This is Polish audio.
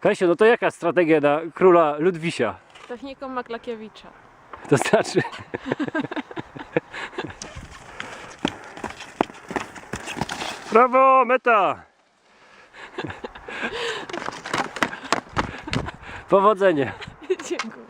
Kasiu, no to jaka strategia na króla Ludwisia? Techniką Maklakiewicza. To znaczy... Brawo, meta! Powodzenie. Dziękuję.